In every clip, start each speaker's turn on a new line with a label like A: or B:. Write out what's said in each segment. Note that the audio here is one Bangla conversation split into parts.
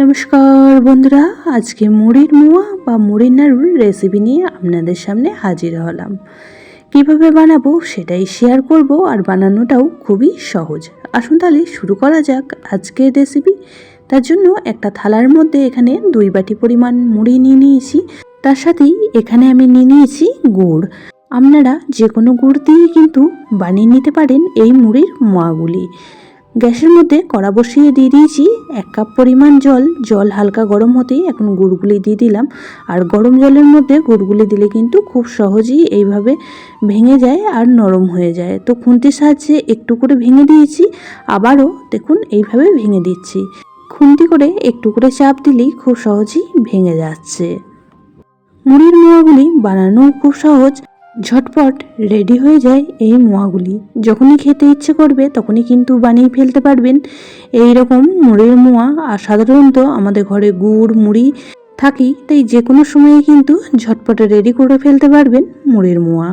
A: নমস্কার বন্ধুরা, আজকে মুড়ির মোয়া বা মুড়ির নাড়ুর রেসিপি নিয়ে আপনাদের সামনে হাজির হলাম। কীভাবে বানাবো সেটাই শেয়ার করব আর বানানোটাও খুবই সহজ। আসুন তাহলে শুরু করা যাক আজকের রেসিপি তার জন্য একটা থালার মধ্যে এখানে দুই বাটি পরিমাণ মুড়ি নিয়ে নিয়েছি। তার সাথেই এখানে আমি নিয়ে নিয়েছি গুড়। আপনারা যে কোনো গুড় দিয়ে কিন্তু বানিয়ে নিতে পারেন এই মুড়ির মোয়াগুলি। গ্যাসের মধ্যে কড়া বসিয়ে দিয়ে দিয়েছি এক কাপ পরিমাণ জল। জল হালকা গরম হতেই এখন গুড়গুলি দিয়ে দিলাম। আর গরম জলের মধ্যে গুড়গুলি দিলে কিন্তু খুব সহজেই এইভাবে ভেঙে যায় আর নরম হয়ে যায়। তো খুন্তির সাহায্যে একটু করে ভেঙে দিয়েছি। আবারও দেখুন এইভাবে ভেঙে দিচ্ছি। খুন্তি করে একটু করে চাপ দিলেই খুব সহজেই ভেঙে যাচ্ছে। মুড়ির মোয়াগুলি বানানো খুব সহজ। ঝটপট রেডি হয়ে যায় এই মোয়াগুলি। যখনই খেতে ইচ্ছে করবে, তখনই কিন্তু বানিয়ে ফেলতে পারবেন। এই রকম মুড়ির মোয়া আর সাধারণত আমাদের ঘরে গুড়, মুড়ি থাকি তাই যে কোনো সময়ে কিন্তু ঝটপটে রেডি করে ফেলতে পারবেন মুড়ের মোয়া।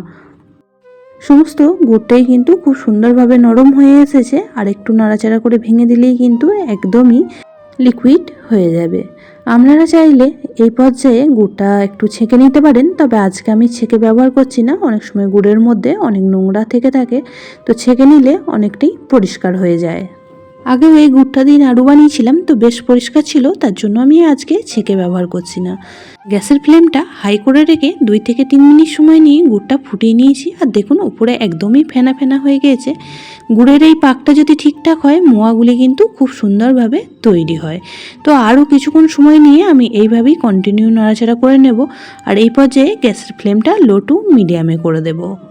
A: সমস্ত গুড়টাই কিন্তু খুব সুন্দরভাবে নরম হয়ে এসেছে, আর একটু নাড়াচাড়া করে ভেঙে দিলেই কিন্তু একদমই লিকুইড হয়ে যাবে। আপনারা চাইলে এই পর্যায়ে গুড়টা একটু ছেঁকে নিতে পারেন, তবে আজকে আমি ছেঁকে ব্যবহার করছি না। অনেক সময় গুড়ের মধ্যে অনেক নোংরা থেকে থাকে, তো ছেঁকে নিলে অনেকটাই পরিষ্কার হয়ে যায়। আগেও এই গুড়টা দিয়ে নাড়ু বানিয়েছিলাম, তো বেশ পরিষ্কার ছিল, তার জন্য আমি আজকে ছেঁকে ব্যবহার করছি না। গ্যাসের ফ্লেমটা হাই করে রেখে দুই থেকে তিন মিনিট সময় নিয়ে গুড়টা ফুটিয়ে নিয়েছি, আর দেখুন উপরে একদমই ফেনা ফেনা হয়ে গিয়েছে। গুড়ের এই পাকটা যদি ঠিকঠাক হয়, মোয়াগুলি কিন্তু খুব সুন্দরভাবে তৈরি হয়। তো আরও কিছুক্ষণ সময় নিয়ে আমি এইভাবেই কন্টিনিউ নাড়াচাড়া করে নেব, আর এই পর্যায়ে গ্যাসের ফ্লেমটা লো টু মিডিয়ামে করে দেবো।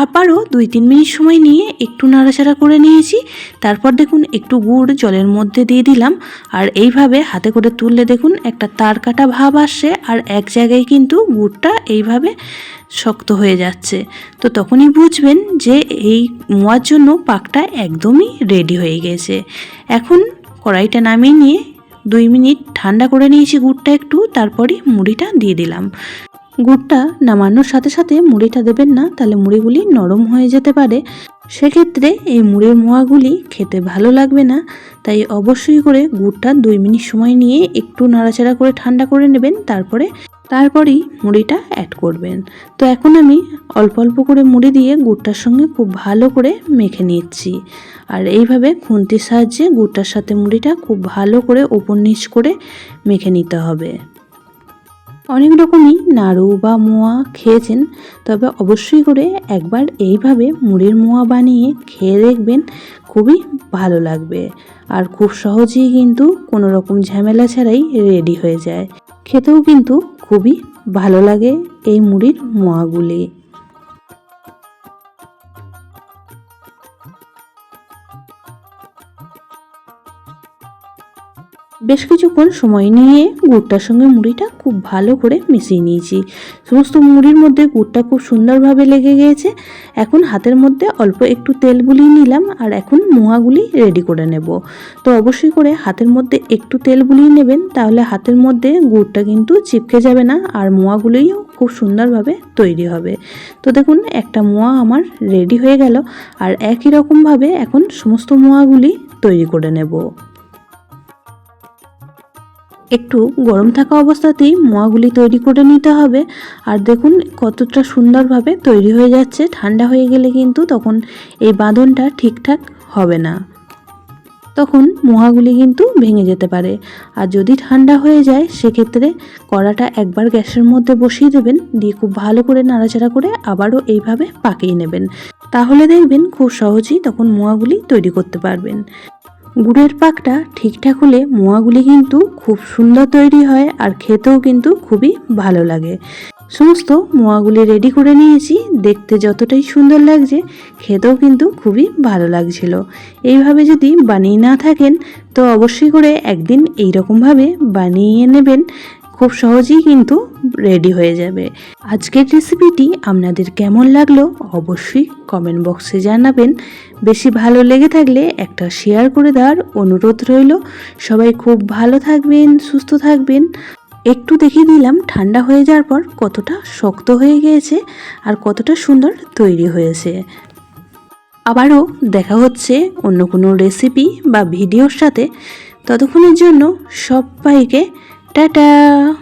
A: আবারও দুই তিন মিনিট সময় নিয়ে একটু নাড়াচাড়া করে নিয়েছি। তারপর দেখুন একটু গুড় জলের মধ্যে দিয়ে দিলাম। আর এইভাবে হাতে করে তুললে দেখুন একটা তার কাটা ভাব আসছে আর এক জায়গায় কিন্তু গুড়টা এইভাবে শক্ত হয়ে যাচ্ছে। তো তখনই বুঝবেন যে এই মোয়ার জন্য পাকটা একদমই রেডি হয়ে গেছে। এখন কড়াইটা নামিয়ে নিয়ে দুই মিনিট ঠান্ডা করে নিয়েছি গুড়টা একটু, তারপরই মুড়িটা দিয়ে দিলাম। গুড়টা নামানোর সাথে সাথে মুড়িটা দেবেন না, তাহলে মুড়িগুলি নরম হয়ে যেতে পারে। সেক্ষেত্রে এই মুড়ির মোয়াগুলি খেতে ভালো লাগবে না, তাই অবশ্যই করে গুড়টা দুই মিনিট সময় নিয়ে একটু নাড়াচাড়া করে ঠান্ডা করে নেবেন, তারপরে, তারপরেই মুড়িটা অ্যাড করবেন। তো এখন আমি অল্প অল্প করে মুড়ি দিয়ে গুড়টার সঙ্গে খুব ভালো করে মেখে নিচ্ছি। আর এইভাবে খুন্তির সাহায্যে গুড়টার সাথে মুড়িটা খুব ভালো করে ওপর নিচ করে মেখে নিতে হবে। অনেক রকমই নাড়ু বা মোয়া খেয়েছেন, তবে অবশ্যই করে একবার এইভাবে মুড়ির মোয়া বানিয়ে খেয়ে দেখবেন, খুবই ভালো লাগবে। আর খুব সহজেই কিন্তু কোনো রকম ঝামেলা ছাড়াই রেডি হয়ে যায়। খেতেও কিন্তু খুবই ভালো লাগে এই মুড়ির মোয়াগুলি। বেশ কিছুক্ষণ সময় নিয়ে গুড়টার সঙ্গে মুড়িটা খুব ভালো করে মিশিয়ে নিয়েছি। সমস্ত মুড়ির মধ্যে গুড়টা খুব সুন্দরভাবে লেগে গিয়েছে। এখন হাতের মধ্যে অল্প একটু তেল বুলিয়ে নিলাম আর এখন মোয়াগুলি রেডি করে নেব। তো অবশ্যই করে হাতের মধ্যে একটু তেল বুলিয়ে নেবেন, তাহলে হাতের মধ্যে গুড়টা কিন্তু চিপকে যাবে না আর মোয়াগুলিও খুব সুন্দরভাবে তৈরি হবে। তো দেখুন, একটা মোয়া আমার রেডি হয়ে গেল আর একই রকমভাবে এখন সমস্ত মোয়াগুলি তৈরি করে নেব। একটু গরম থাকা অবস্থাতেই মোয়াগুলি তৈরি করে নিতে হবে। আর দেখুন কতটা সুন্দরভাবে তৈরি হয়ে যাচ্ছে। ঠান্ডা হয়ে গেলে কিন্তু তখন এই বাঁধনটা ঠিকঠাক হবে না। তখন মোয়াগুলি কিন্তু ভেঙে যেতে পারে। আর যদি ঠান্ডা হয়ে যায়, সেক্ষেত্রে কড়াটা একবার গ্যাসের মধ্যে বসিয়ে দেবেন। দিয়ে খুব ভালো করে নাড়াচাড়া করে আবারও এইভাবে পাকিয়ে নেবেন। তাহলে দেখবেন খুব সহজেই তখন মোয়াগুলি তৈরি করতে পারবেন। গুড়ের পাকটা ঠিকঠাক হলে মোয়াগুলি কিন্তু খুব সুন্দর তৈরি হয় আর খেতেও কিন্তু খুবই ভালো লাগে। সমস্ত মোয়াগুলি রেডি করে নিয়েছি। দেখতে যতটাই সুন্দর লাগছে, খেতেও কিন্তু খুবই ভালো লাগছিল। এইভাবে যদি বানিয়ে না থাকেন, তো অবশ্যই করে একদিন এই রকমভাবে বানিয়ে নেবেন। খুব সহজেই কিন্তু রেডি হয়ে যাবে। আজকের রেসিপিটি আপনাদের কেমন লাগল অবশ্যই কমেন্ট বক্সে জানাবেন। বেশি ভালো লেগে থাকলে একটা শেয়ার করে দেওয়ার অনুরোধ রইল। সবাই খুব ভালো থাকবেন, সুস্থ থাকবেন। একটু দেখিয়ে দিলাম ঠান্ডা হয়ে যাওয়ার পর কতটা শক্ত হয়ে গিয়েছে আর কতটা সুন্দর তৈরি হয়েছে। আবারও দেখা হচ্ছে অন্য কোনো রেসিপি বা ভিডিওর সাথে। ততক্ষণের জন্য সবাইকে 哒哒